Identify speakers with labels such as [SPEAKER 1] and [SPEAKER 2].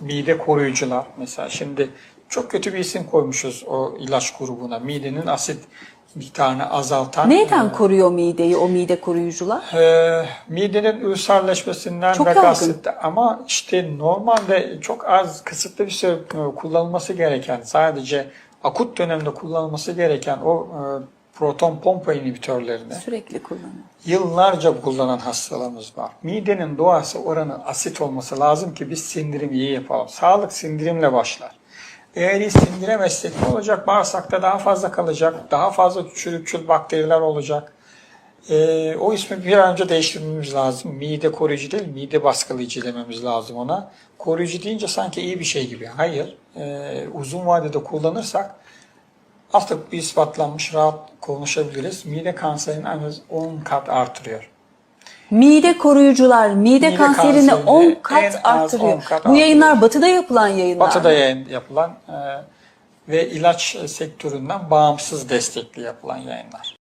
[SPEAKER 1] Mide koruyucular mesela şimdi çok kötü bir isim koymuşuz o ilaç grubuna. Midenin asit miktarını azaltan.
[SPEAKER 2] Neyden
[SPEAKER 1] e,
[SPEAKER 2] koruyor mideyi o mide koruyucular?
[SPEAKER 1] e, midenin ülserleşmesinden
[SPEAKER 2] Çok
[SPEAKER 1] ve gastrit ama işte normalde çok az kısıtlı bir süre kullanılması gereken sadece akut dönemde kullanılması gereken o e, proton pompa inhibitörlerini
[SPEAKER 2] Sürekli kullanıyor.
[SPEAKER 1] yıllarca kullanan hastalarımız var. Midenin doğası oranı asit olması lazım ki biz sindirim iyi yapalım. Sağlık sindirimle başlar. Eğer iyi sindiremezsek ne olacak? Bağırsakta daha fazla kalacak. Daha fazla çürükçül bakteriler olacak. Ee, o ismi bir an önce değiştirmemiz lazım. Mide koruyucu değil, mide baskılayıcı dememiz lazım ona. Koruyucu deyince sanki iyi bir şey gibi. Hayır. Ee, uzun vadede kullanırsak artık bir ispatlanmış rahat konuşabiliriz. Mide kanserinin en az 10 kat artırıyor.
[SPEAKER 2] Mide koruyucular mide,
[SPEAKER 1] Mide
[SPEAKER 2] kanserini
[SPEAKER 1] kanserini
[SPEAKER 2] 10
[SPEAKER 1] en
[SPEAKER 2] kat artırıyor.
[SPEAKER 1] 10 kat
[SPEAKER 2] Bu yayınlar batıda yapılan yayınlar.
[SPEAKER 1] Batı'da yayın yapılan e, ve ilaç sektöründen bağımsız destekli yapılan yayınlar.